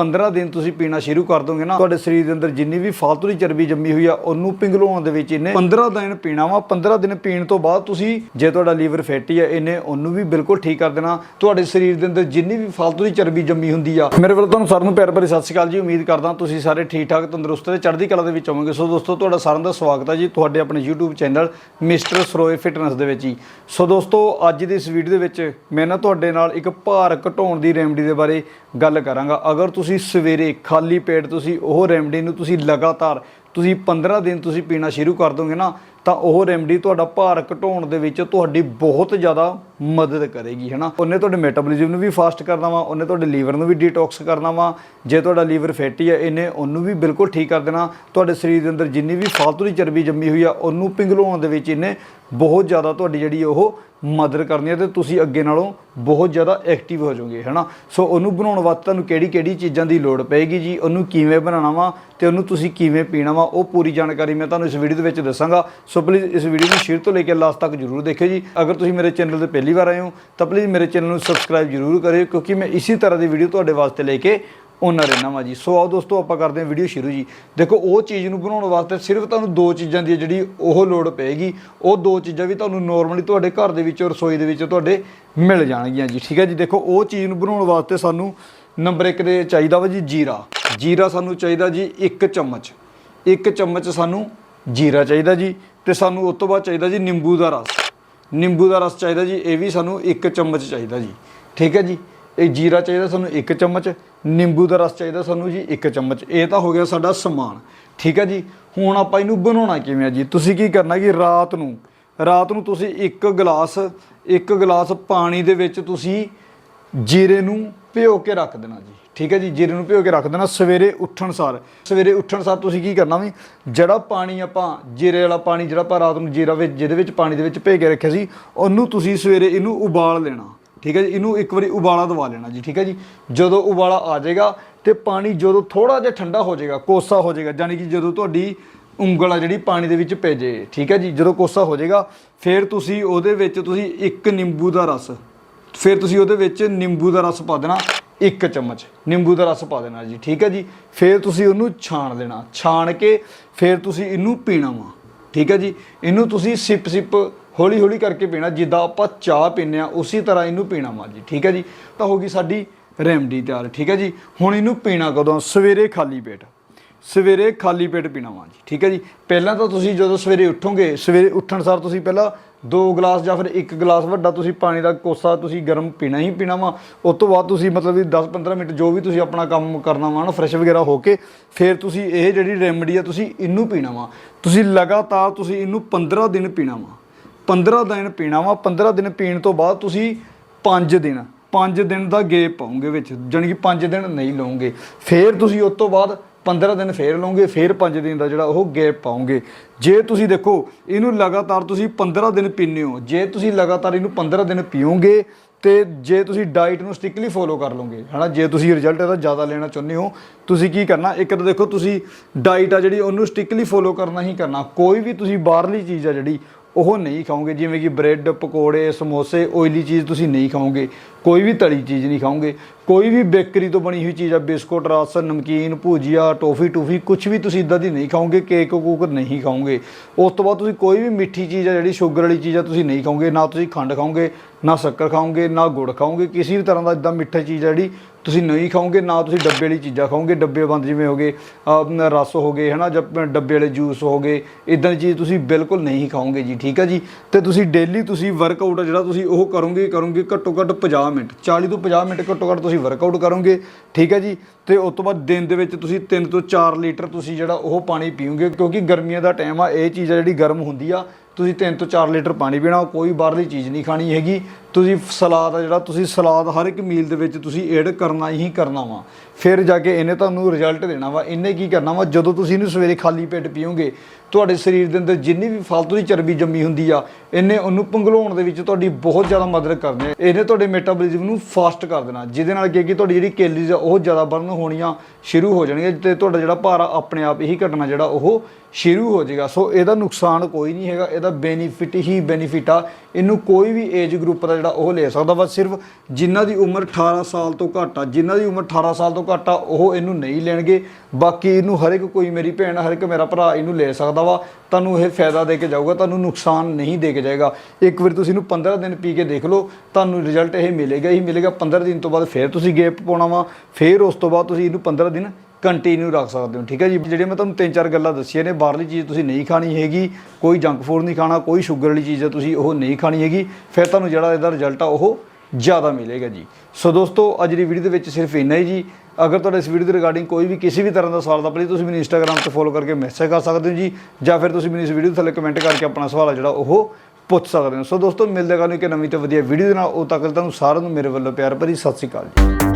15 ਦਿਨ ਤੁਸੀਂ ਪੀਣਾ ਸ਼ੁਰੂ ਕਰ ਦੋਗੇ ਨਾ, ਤੁਹਾਡੇ ਸਰੀਰ ਦੇ ਅੰਦਰ ਜਿੰਨੀ ਵੀ ਫਾਲਤੂ ਦੀ ਚਰਬੀ ਜੰਮੀ ਹੋਈ ਆ, ਉਹਨੂੰ ਪਿੰਗਲਾਉਣ ਦੇ ਵਿੱਚ ਇਹਨੇ 15 ਦਿਨ ਪੀਣਾ ਵਾ। 15 ਦਿਨ ਪੀਣ ਤੋਂ ਬਾਅਦ ਤੁਸੀਂ ਜੇ ਤੁਹਾਡਾ ਲੀਵਰ ਫੈਟੀ ਆ, ਇਹਨੇ ਉਹਨੂੰ ਵੀ ਬਿਲਕੁਲ ਠੀਕ ਕਰ ਦੇਣਾ। ਤੁਹਾਡੇ ਸਰੀਰ ਦੇ ਅੰਦਰ ਜਿੰਨੀ ਵੀ ਫਾਲਤੂ ਦੀ ਚਰਬੀ ਜੰਮੀ ਹੁੰਦੀ ਆ। ਮੇਰੇ ਵੱਲੋਂ ਤੁਹਾਨੂੰ ਸਾਰਿਆਂ ਨੂੰ ਪਿਆਰ ਭਰੀ ਸਤਿ ਸ਼੍ਰੀ ਅਕਾਲ ਜੀ। ਉਮੀਦ ਕਰਦਾ ਤੁਸੀਂ ਸਾਰੇ ਠੀਕ ਠਾਕ ਤੰਦਰੁਸਤ ਤੇ ਚੜ੍ਹਦੀ ਕਲਾ ਦੇ ਵਿੱਚ ਹੋਵੋਗੇ। ਸੋ ਦੋਸਤੋ, ਤੁਹਾਡਾ ਸਾਰਿਆਂ ਦਾ ਸਵਾਗਤ ਹੈ ਜੀ ਤੁਹਾਡੇ ਆਪਣੇ YouTube channel mister Saroye fitness ਦੇ ਵਿੱਚ ਜੀ ਸੋ ਦੋਸਤੋ, ਅੱਜ ਦੀ ਇਸ ਵੀਡੀਓ ਦੇ ਵਿੱਚ ਮੈਂ ਨਾ ਤੁਹਾਡੇ ਨਾਲ ਇੱਕ ਭਾਰ ਘਟਾਉਣ ਦੀ ਰੈਮਡੀ ਦੇ ਬਾਰੇ ਗੱਲ ਕਰਾਂਗਾ। ਅਗਰ ਤੁਸੀਂ ਤੁਸੀਂ ਸਵੇਰੇ ਖਾਲੀ ਪੇਟ ਤੁਸੀਂ ਉਹ ਰੈਮਡੀ ਨੂੰ ਤੁਸੀਂ ਲਗਾਤਾਰ ਤੁਸੀਂ 15 ਦਿਨ ਤੁਸੀਂ ਪੀਣਾ ਸ਼ੁਰੂ ਕਰ ਦੋਗੇ ਨਾ ਤਾਂ ਉਹ ਰੈਮਡੀ ਤੁਹਾਡਾ ਭਾਰ ਘਟਾਉਣ ਦੇ ਵਿੱਚ ਤੁਹਾਡੀ ਬਹੁਤ ਜ਼ਿਆਦਾ ਮਦਦ ਕਰੇਗੀ, ਹੈਨਾ? ਉਹਨੇ ਤੁਹਾਡੇ ਮੈਟਾਬੋਲਿਜ਼ਮ ਨੂੰ ਵੀ ਫਾਸਟ ਕਰਨਾ ਵਾ, ਉਹਨੇ ਤੁਹਾਡੇ ਲੀਵਰ ਨੂੰ ਵੀ ਡੀਟੌਕਸ ਕਰਨਾ ਵਾ। ਜੇ ਤੁਹਾਡਾ ਲੀਵਰ ਫੈਟੀ ਹੈ ਇਹਨੇ ਉਹਨੂੰ ਵੀ ਬਿਲਕੁਲ ਠੀਕ ਕਰ ਦੇਣਾ। ਤੁਹਾਡੇ ਸਰੀਰ ਦੇ ਅੰਦਰ ਜਿੰਨੀ ਵੀ ਫਾਲਤੂ ਦੀ ਚਰਬੀ ਜੰਮੀ ਹੋਈ ਆ, ਉਹਨੂੰ ਪਿੰਗਲਾਉਣ ਦੇ ਵਿੱਚ ਇਹਨੇ ਬਹੁਤ ਜ਼ਿਆਦਾ ਤੁਹਾਡੀ ਜਿਹੜੀ ਉਹ ਮਦਦ ਕਰਨੀ ਹੈ ਤੇ ਤੁਸੀਂ ਅੱਗੇ ਨਾਲੋਂ ਬਹੁਤ ਜ਼ਿਆਦਾ ਐਕਟਿਵ ਹੋ ਜਾਓਗੇ, ਹੈਨਾ? ਸੋ ਉਹਨੂੰ ਬਣਾਉਣ ਵਾਸਤੇ ਤੁਹਾਨੂੰ ਕਿਹੜੀ ਕਿਹੜੀ ਚੀਜ਼ਾਂ ਦੀ ਲੋੜ ਪਏਗੀ ਜੀ? ਉਹਨੂੰ ਕਿਵੇਂ ਬਣਾਉਣਾ ਵਾ ਤੇ ਉਹਨੂੰ ਤੁਸੀਂ ਕਿਵੇਂ ਪੀਣਾ ਵਾ? ਉਹ ਪੂਰੀ ਜਾਣਕਾਰੀ ਮੈਂ ਤੁਹਾਨੂੰ ਇਸ ਵੀਡੀਓ ਦੇ ਵਿੱਚ ਦੱਸਾਂਗਾ। ਸੋ ਪਲੀਜ਼ ਇਸ ਵੀਡੀਓ ਨੂੰ ਸ਼ੇਅਰ ਤੋਂ ਲੈ ਕੇ ਲਾਸਟ ਤੱਕ ਜਰੂਰ ਦੇਖਿਓ ਜੀ। ਅਗਰ ਤੁਸੀਂ ਮੇਰੇ ਚੈਨਲ ਤੇ ਪਹਿਲੀ ਵਾਰ ਆਏ ਹੋ, ਤਾਂ ਪਲੀਜ਼ ਮੇਰੇ ਚੈਨਲ ਨੂੰ ਸਬਸਕ੍ਰਾਈਬ ਜਰੂਰ ਕਰਿਓ, ਕਿਉਂਕਿ ਮੈਂ ਇਸੇ ਤਰ੍ਹਾਂ ਦੀ ਵੀਡੀਓ ਤੁਹਾਡੇ ਵਾਸਤੇ ਲੈ ਕੇ ਉਹਨਾਂ ਰਹਿਣਾ ਵਾ ਜੀ। ਸੋ ਆਓ ਦੋਸਤੋ, ਆਪਾਂ ਕਰਦੇ ਹਾਂ ਵੀਡੀਓ ਸ਼ੁਰੂ ਜੀ। ਦੇਖੋ, ਉਹ ਚੀਜ਼ ਨੂੰ ਬਣਾਉਣ ਵਾਸਤੇ ਸਿਰਫ ਤੁਹਾਨੂੰ ਦੋ ਚੀਜ਼ਾਂ ਦੀ ਜਿਹੜੀ ਉਹ ਲੋੜ ਪਏਗੀ। ਉਹ ਦੋ ਚੀਜ਼ਾਂ ਵੀ ਤੁਹਾਨੂੰ ਨਾਰਮਲੀ ਤੁਹਾਡੇ ਘਰ ਦੇ ਵਿੱਚ, ਰਸੋਈ ਦੇ ਵਿੱਚ ਤੁਹਾਡੇ ਮਿਲ ਜਾਣਗੀਆਂ ਜੀ। ਠੀਕ ਹੈ ਜੀ? ਦੇਖੋ, ਉਹ ਚੀਜ਼ ਨੂੰ ਬਣਾਉਣ ਵਾਸਤੇ ਸਾਨੂੰ ਨੰਬਰ 1 ਦੇ ਚਾਹੀਦਾ ਵਾ ਜੀ, ਜੀਰਾ। ਜੀਰਾ ਸਾਨੂੰ ਚਾਹੀਦਾ ਜੀ 1 ਚਮਚ। 1 ਚਮਚ ਸਾਨੂੰ ਜੀਰਾ ਚਾਹੀਦਾ ਜੀ। ਤੇ ਸਾਨੂੰ ਉਸ ਤੋਂ ਬਾਅਦ ਚਾਹੀਦਾ ਜੀ ਨਿੰਬੂ ਦਾ ਰਸ। ਨਿੰਬੂ ਦਾ ਰਸ ਚਾਹੀਦਾ ਜੀ, ਇਹ ਵੀ ਸਾਨੂੰ 1 ਚਮਚ ਚਾਹੀਦਾ ਜੀ। ਠੀਕ ਹੈ ਜੀ? ਇਹ ਜੀਰਾ ਚਾਹੀਦਾ ਸਾਨੂੰ 1 ਚਮਚ, ਨਿੰਬੂ ਦਾ ਰਸ ਚਾਹੀਦਾ ਸਾਨੂੰ ਜੀ 1 ਚਮਚ। ਇਹ ਤਾਂ ਹੋ ਗਿਆ ਸਾਡਾ ਸਮਾਨ। ਠੀਕ ਹੈ ਜੀ? ਹੁਣ ਆਪਾਂ ਇਹਨੂੰ ਬਣਾਉਣਾ ਕਿਵੇਂ ਆ ਜੀ? ਤੁਸੀਂ ਕੀ ਕਰਨਾ ਕਿ ਰਾਤ ਨੂੰ ਰਾਤ ਨੂੰ ਤੁਸੀਂ ਇੱਕ ਗਲਾਸ ਇੱਕ ਗਲਾਸ ਪਾਣੀ ਦੇ ਵਿੱਚ ਤੁਸੀਂ ਜੀਰੇ ਨੂੰ ਭਿਓ ਕੇ ਰੱਖ ਦੇਣਾ ਜੀ। ਠੀਕ ਹੈ ਜੀ, ਜੀਰੇ ਨੂੰ ਭਿਓ ਕੇ ਰੱਖ ਦੇਣਾ ਸਵੇਰੇ ਉੱਠਣ ਸਾਰ। ਸਵੇਰੇ ਉੱਠਣ ਸਾਰ ਤੁਸੀਂ ਕੀ ਕਰਨਾ ਵੀ, ਜਿਹੜਾ ਪਾਣੀ ਆਪਾਂ, ਜੀਰੇ ਵਾਲਾ ਪਾਣੀ ਜਿਹੜਾ ਆਪਾਂ ਰਾਤ ਨੂੰ ਜੀਰਾ ਵਿੱਚ, ਜਿਹਦੇ ਵਿੱਚ ਪਾਣੀ ਦੇ ਵਿੱਚ ਭੇ ਕੇ ਰੱਖਿਆ ਸੀ, ਉਹਨੂੰ ਤੁਸੀਂ ਸਵੇਰੇ ਇਹਨੂੰ ਉਬਾਲ ਲੈਣਾ। ਠੀਕ ਹੈ ਜੀ, ਇਹਨੂੰ ਇੱਕ ਵਾਰੀ ਉਬਾਲਾ ਦਵਾ ਲੈਣਾ ਜੀ। ਠੀਕ ਹੈ ਜੀ, ਜਦੋਂ ਉਬਾਲਾ ਆ ਜਾਏਗਾ ਤੇ ਪਾਣੀ ਜਦੋਂ ਥੋੜਾ ਜਿਹਾ ਠੰਡਾ ਹੋ ਜਾਏਗਾ, ਕੋਸਾ ਹੋ ਜਾਏਗਾ ਯਾਨੀ ਕਿ ਜਦੋਂ ਤੁਹਾਡੀ ਉਂਗਲ ਆ ਜਿਹੜੀ ਪਾਣੀ ਦੇ ਵਿੱਚ ਪੈ ਜੇ ਠੀਕ ਹੈ ਜੀ, ਜਦੋਂ ਕੋਸਾ ਹੋ ਜਾਏਗਾ, ਫਿਰ ਤੁਸੀਂ ਉਹਦੇ ਵਿੱਚ ਤੁਸੀਂ ਇੱਕ ਨਿੰਬੂ ਦਾ ਰਸ ਫਿਰ ਤੁਸੀਂ ਉਹਦੇ ਵਿੱਚ ਨਿੰਬੂ ਦਾ ਰਸ ਪਾ ਦੇਣਾ ਇੱਕ ਚਮਚ। ਨਿੰਬੂ ਦਾ ਰਸ ਪਾ ਦੇਣਾ ਜੀ, ਠੀਕ ਹੈ ਜੀ? ਫਿਰ ਤੁਸੀਂ ਉਹਨੂੰ ਛਾਣ ਦੇਣਾ। ਛਾਣ ਕੇ ਫਿਰ ਤੁਸੀਂ ਇਹਨੂੰ ਪੀਣਾ ਵਾ, ਠੀਕ ਹੈ ਜੀ? ਇਹਨੂੰ ਤੁਸੀਂ ਸਿਪ ਸਿਪ, ਹੌਲੀ ਹੌਲੀ ਕਰਕੇ ਪੀਣਾ, ਜਿੱਦਾਂ ਆਪਾਂ ਚਾਹ ਪੀਂਦੇ ਆ ਉਸੇ ਤਰ੍ਹਾਂ ਇਹਨੂੰ ਪੀਣਾ ਵਾ ਜੀ, ਠੀਕ ਹੈ ਜੀ? ਤਾਂ ਹੋ ਗਈ ਸਾਡੀ ਰੈਮਡੀ ਤਿਆਰ, ਠੀਕ ਹੈ ਜੀ? ਹੁਣ ਇਹਨੂੰ ਪੀਣਾ ਕਦੋਂ? ਸਵੇਰੇ ਖਾਲੀ ਪੇਟ। ਸਵੇਰੇ ਖਾਲੀ ਪੇਟ ਪੀਣਾ ਵਾ ਜੀ, ਠੀਕ ਹੈ ਜੀ? ਪਹਿਲਾਂ ਤਾਂ ਤੁਸੀਂ ਜਦੋਂ ਸਵੇਰੇ ਉੱਠੋਗੇ, ਸਵੇਰੇ ਉੱਠਣ ਸਾਰ ਤੁਸੀਂ ਪਹਿਲਾਂ ਦੋ ਗਲਾਸ ਜਾਂ ਫਿਰ ਇੱਕ ਗਲਾਸ ਵੱਡਾ ਤੁਸੀਂ ਪਾਣੀ ਦਾ ਕੋਸਾ ਤੁਸੀਂ ਗਰਮ ਪੀਣਾ ਹੀ ਪੀਣਾ ਵਾ। ਉਸ ਤੋਂ ਬਾਅਦ ਤੁਸੀਂ ਮਤਲਬ ਵੀ 10-15 ਮਿੰਟ ਜੋ ਵੀ ਤੁਸੀਂ ਆਪਣਾ ਕੰਮ ਕਰਨਾ ਵਾ ਨਾ ਫਰੈਸ਼ ਵਗੈਰਾ ਹੋ ਕੇ, ਫਿਰ ਤੁਸੀਂ ਇਹ ਜਿਹੜੀ ਰੈਮਡੀ ਆ ਤੁਸੀਂ ਇਹਨੂੰ ਪੀਣਾ ਵਾ। ਤੁਸੀਂ ਲਗਾਤਾਰ ਤੁਸੀਂ ਇਹਨੂੰ 15 ਦਿਨ ਪੀਣਾ ਵਾ। 15 ਦਿਨ ਪੀਣਾ ਵਾ। 15 ਦਿਨ ਪੀਣ ਤੋਂ ਬਾਅਦ ਤੁਸੀਂ 5 ਦਿਨ 5 ਦਿਨ ਦਾ ਗੇਪ ਪਾਉਂਗੇ ਵਿੱਚ। ਜਾਣੀ ਕਿ 5 ਦਿਨ ਨਹੀਂ ਲਓਗੇ। ਫਿਰ ਤੁਸੀਂ ਉਸ ਤੋਂ ਬਾਅਦ 15 ਦਿਨ ਫੇਰ ਲਓਗੇ, ਫੇਰ 5 ਦਿਨ ਦਾ ਜਿਹੜਾ ਉਹ ਗੈਪ ਪਾਉਂਗੇ ਜੇ ਤੁਸੀਂ ਦੇਖੋ, ਇਹਨੂੰ ਲਗਾਤਾਰ ਤੁਸੀਂ 15 ਦਿਨ ਪੀਂਦੇ ਹੋ। ਜੇ ਤੁਸੀਂ ਲਗਾਤਾਰ ਇਹਨੂੰ 15 ਦਿਨ ਪੀਓਗੇ, ਤੇ ਜੇ ਤੁਸੀਂ ਡਾਈਟ ਨੂੰ ਸਟ੍ਰਿਕਟਲੀ ਫੋਲੋ ਕਰ ਲਓਗੇ, ਹਨਾ? ਜੇ ਤੁਸੀਂ ਰਿਜ਼ਲਟ ਇਹਦਾ ਜ਼ਿਆਦਾ ਲੈਣਾ ਚਾਹੁੰਦੇ ਹੋ, ਤੁਸੀਂ ਕੀ ਕਰਨਾ? ਇੱਕ ਤਾਂ ਦੇਖੋ, ਤੁਸੀਂ ਡਾਈਟ ਆ ਜਿਹੜੀ, ਉਹਨੂੰ ਸਟ੍ਰਿਕਟਲੀ ਫੋਲੋ ਕਰਨਾ ਹੀ ਕਰਨਾ। ਕੋਈ ਵੀ ਤੁਸੀਂ ਬਾਹਰਲੀ ਚੀਜ਼ ਆ ਜਿਹੜੀ ਉਹ ਨਹੀਂ ਖਾਓਗੇ, ਜਿਵੇਂ ਕਿ ਬ੍ਰੈਡ, ਪਕੌੜੇ, ਸਮੋਸੇ, ਓਇਲੀ ਚੀਜ਼ ਤੁਸੀਂ ਨਹੀਂ ਖਾਓਗੇ। ਕੋਈ ਵੀ ਤਲੀ ਚੀਜ਼ ਨਹੀਂ ਖਾਓਗੇ। ਕੋਈ ਵੀ ਬੇਕਰੀ ਤੋਂ ਬਣੀ ਹੋਈ ਚੀਜ਼ ਆ, ਬਿਸਕੁਟ, ਰਸ, ਨਮਕੀਨ, ਭੁਜੀਆ, ਟੋਫੀ ਟੂਫੀ ਕੁਝ ਵੀ ਤੁਸੀਂ ਇਦਾਂ ਦੀ ਨਹੀਂ ਖਾਓਗੇ, ਕੇਕ ਕੂਕ ਨਹੀਂ ਖਾਓਗੇ। ਉਸ ਤੋਂ ਬਾਅਦ ਤੁਸੀਂ ਕੋਈ ਵੀ ਮਿੱਠੀ ਚੀਜ਼ ਆ, ਜਿਹੜੀ ਸ਼ੂਗਰ ਵਾਲੀ ਚੀਜ਼ ਆ, ਤੁਸੀਂ ਨਹੀਂ ਖਾਓਗੇ। ਨਾ ਤੁਸੀਂ ਖੰਡ ਖਾਓਗੇ, ਨਾ ਸ਼ੱਕਰ ਖਾਓਗੇ, ਨਾ ਗੁੜ ਖਾਓਗੇ। ਕਿਸੇ ਵੀ ਤਰ੍ਹਾਂ ਦਾ ਇਦਾਂ ਮਿੱਠਾ ਚੀਜ਼ ਆ, ਜਿਹੜੀ ਤੁਸੀਂ ਨਹੀਂ ਖਾਓਗੇ, ਨਾ ਤੁਸੀਂ ਡੱਬੇ ਵਾਲੀ ਚੀਜ਼ਾਂ ਖਾਓਗੇ, ਡੱਬੇ ਬੰਦ ਜਿਵੇਂ ਹੋਗੇ ਰਸ ਹੋ ਗਏ, ਹਨਾ, ਜਾਂ ਡੱਬੇ ਵਾਲੇ ਜੂਸ ਹੋ ਗਏ ਇਦਾਂ ਦੀ ਚੀਜ਼ ਤੁਸੀਂ ਬਿਲਕੁਲ ਨਹੀਂ ਖਾਓਗੇ ਜੀ, ਠੀਕ ਹੈ ਜੀ? ਤੇ ਤੁਸੀਂ ਡੇਲੀ ਤੁਸੀਂ ਵਰਕਆਊਟ ਜਿਹੜਾ ਤੁਸੀਂ ਉਹ ਕਰੋਗੇ ਕਰੋਗੇ ਘੱਟੋ ਘੱਟ 50 ਮਿੰਟ 40 ਤੋਂ 50 ਮਿੰਟ ਘੱਟੋ ਘੱਟ ਤੁਸੀਂ ਵਰਕਆਊਟ ਕਰੋਗੇ, ਠੀਕ ਹੈ ਜੀ? ਤੇ ਉਸ ਤੋਂ ਬਾਅਦ ਦਿਨ ਦੇ ਵਿੱਚ ਤੁਸੀਂ 3 ਤੋਂ 4 ਲੀਟਰ ਤੁਸੀਂ ਜਿਹੜਾ ਉਹ ਪਾਣੀ ਪੀਓਗੇ, ਕਿਉਂਕਿ ਗਰਮੀਆਂ ਦਾ ਟਾਈਮ ਆ, ਇਹ ਚੀਜ਼ ਆ ਜਿਹੜੀ ਗਰਮ ਹੁੰਦੀ ਆ ਤੁਸੀਂ 3 ਤੋਂ 4 ਲੀਟਰ ਪਾਣੀ ਪੀਣਾ ਕੋਈ ਬਾਹਰਲੀ ਚੀਜ਼ ਨਹੀਂ ਖਾਣੀ ਹੈਗੀ। ਤੁਸੀਂ ਸਲਾਦ ਆ ਜਿਹੜਾ, ਤੁਸੀਂ ਸਲਾਦ ਹਰ ਇੱਕ ਮੀਲ ਦੇ ਵਿੱਚ ਤੁਸੀਂ ਐਡ ਕਰਨਾ ਹੀ ਕਰਨਾ ਵਾ। ਫਿਰ ਜਾ ਕੇ ਇਹਨੇ ਤੁਹਾਨੂੰ ਰਿਜ਼ਲਟ ਦੇਣਾ ਵਾ। ਇਹਨੇ ਕੀ ਕਰਨਾ ਵਾ? ਜਦੋਂ ਤੁਸੀਂ ਇਹਨੂੰ ਸਵੇਰੇ ਖਾਲੀ ਪੇਟ ਪੀਓਗੇ, ਤੁਹਾਡੇ ਸਰੀਰ ਦੇ ਅੰਦਰ ਜਿੰਨੀ ਵੀ ਫालतू ਦੀ ਚਰਬੀ ਜੰਮੀ ਹੁੰਦੀ ਆ, ਇਹਨੇ ਉਹਨੂੰ ਪੰਗਲਾਉਣ ਦੇ ਵਿੱਚ ਤੁਹਾਡੀ ਬਹੁਤ ਜ਼ਿਆਦਾ ਮਦਦ ਕਰਨੀ ਹੈ। ਇਹਨੇ ਤੁਹਾਡੇ ਮੈਟਾਬੋਲਿਜ਼ਮ ਨੂੰ ਫਾਸਟ ਕਰ ਦੇਣਾ। ਜਿਹਦੇ ਨਾਲ ਕੀ ਕਿ ਤੁਹਾਡੀ ਜਿਹੜੀ ਕੈਲਰੀਜ਼ ਆ, ਉਹ ਜ਼ਿਆਦਾ ਬਰਨ ਹੋਣੀਆਂ ਸ਼ੁਰੂ ਹੋ ਜਾਣਗੀਆਂ ਤੇ ਤੁਹਾਡਾ ਜਿਹੜਾ ਭਾਰ ਆ, ਆਪਣੇ ਆਪ ਹੀ ਘਟਣਾ ਜਿਹੜਾ ਉਹ ਸ਼ੁਰੂ ਹੋ ਜਾਏਗਾ। ਸੋ ਇਹਦਾ ਨੁਕਸਾਨ ਕੋਈ ਨਹੀਂ ਹੈਗਾ। ਇਹਦਾ ਬੈਨੀਫਿਟ ਹੀ ਬੈਨੀਫਿਟ ਆ। ਇਹਨੂੰ ਕੋਈ ਵੀ ਏਜ ਗਰੁੱਪ ਦਾ ਜਿਹੜਾ ਜਿਹੜਾ ਉਹ ਲੈ ਸਕਦਾ ਵਾ। ਸਿਰਫ ਜਿਨ੍ਹਾਂ ਦੀ ਉਮਰ 18 ਸਾਲ ਤੋਂ ਘੱਟ ਆ ਜਿਨ੍ਹਾਂ ਦੀ ਉਮਰ 18 ਸਾਲ ਤੋਂ ਘਾਟਾ ਉਹ ਇਹਨੂੰ ਨਹੀਂ ਲੈਣਗੇ। ਬਾਕੀ ਇਹਨੂੰ ਹਰ ਇੱਕ ਕੋਈ ਮੇਰੀ ਭੈਣ, ਹਰ ਇੱਕ ਮੇਰਾ ਭਰਾ ਇਹਨੂੰ ਲੈ ਸਕਦਾ ਵਾ। ਤੁਹਾਨੂੰ ਇਹ ਫਾਇਦਾ ਦੇ ਕੇ ਜਾਊਗਾ, ਤੁਹਾਨੂੰ ਨੁਕਸਾਨ ਨਹੀਂ ਦੇ ਕੇ ਜਾਏਗਾ। ਇੱਕ ਵਾਰ ਤੁਸੀਂ ਇਹਨੂੰ 15 ਦਿਨ ਪੀ ਕੇ ਦੇਖ ਲਓ, ਤੁਹਾਨੂੰ ਰਿਜ਼ਲਟ ਇਹ ਮਿਲੇਗਾ ਹੀ ਮਿਲੇਗਾ। 15 ਦਿਨ ਤੋਂ ਬਾਅਦ ਫਿਰ ਤੁਸੀਂ ਗੇਪ ਪਾਉਣਾ ਵਾ। ਫਿਰ ਉਸ ਤੋਂ ਬਾਅਦ ਤੁਸੀਂ ਇਹਨੂੰ 15 ਦਿਨ ਕੰਟੀਨਿਊ ਰੱਖ ਸਕਦੇ ਹੋ, ਠੀਕ ਹੈ ਜੀ? ਜਿਹੜੇ ਮੈਂ ਤੁਹਾਨੂੰ ਤਿੰਨ ਚਾਰ ਗੱਲਾਂ ਦੱਸੀਆਂ ਨੇ, ਬਾਹਰਲੀ ਚੀਜ਼ ਤੁਸੀਂ ਨਹੀਂ ਖਾਣੀ ਹੈਗੀ, ਕੋਈ ਜੰਕ ਫੂਡ ਨਹੀਂ ਖਾਣਾ, ਕੋਈ ਸ਼ੂਗਰ ਵਾਲੀ ਚੀਜ਼ ਹੈ ਤੁਸੀਂ ਉਹ ਨਹੀਂ ਖਾਣੀ ਹੈਗੀ। ਫਿਰ ਤੁਹਾਨੂੰ ਜਿਹੜਾ ਇਹਦਾ ਰਿਜ਼ਲਟ ਆ, ਉਹ ਜ਼ਿਆਦਾ ਮਿਲੇਗਾ ਜੀ। ਸੋ ਦੋਸਤੋ, ਅੱਜ ਦੀ ਵੀਡੀਓ ਦੇ ਵਿੱਚ ਸਿਰਫ ਇੰਨਾ ਹੀ ਜੀ। ਅਗਰ ਤੁਹਾਡਾ ਇਸ ਵੀਡੀਓ ਦੇ ਰਿਗਾਰਡਿੰਗ ਕੋਈ ਵੀ ਕਿਸੇ ਵੀ ਤਰ੍ਹਾਂ ਦਾ ਸਵਾਲ ਦਾ ਪਲੀਜ਼ ਤੁਸੀਂ ਮੈਨੂੰ ਇੰਸਟਾਗ੍ਰam ਤੇ ਫੋਲੋ ਕਰਕੇ ਮੈਸੇਜ ਕਰ ਸਕਦੇ ਹੋ ਜੀ। ਜਾਂ ਫਿਰ ਤੁਸੀਂ ਮੈਨੂੰ ਇਸ ਵੀਡੀਓ ਥੱਲੇ ਕਮੈਂਟ ਕਰਕੇ ਆਪਣਾ ਸਵਾਲ ਆ ਜਿਹੜਾ ਉਹ ਪੁੱਛ ਸਕਦੇ ਹੋ। ਸੋ ਦੋਸਤੋ, ਮਿਲਦੇ ਹਾਂ ਕੱਲ੍ਹ ਨੂੰ ਇੱਕ ਨਵੀਂ ਤੇ ਵਧੀਆ ਵੀਡੀਓ ਦੇ ਨਾਲ। ਉਹ ਤੱਕ ਤੁਹਾਨੂੰ ਸਾਰਿਆਂ ਨੂੰ ਮੇਰੇ ਵੱਲੋਂ ਪਿਆਰ ਭਰੀ ਸਤਿ ਸ਼੍ਰੀ ਅਕਾਲ ਜੀ।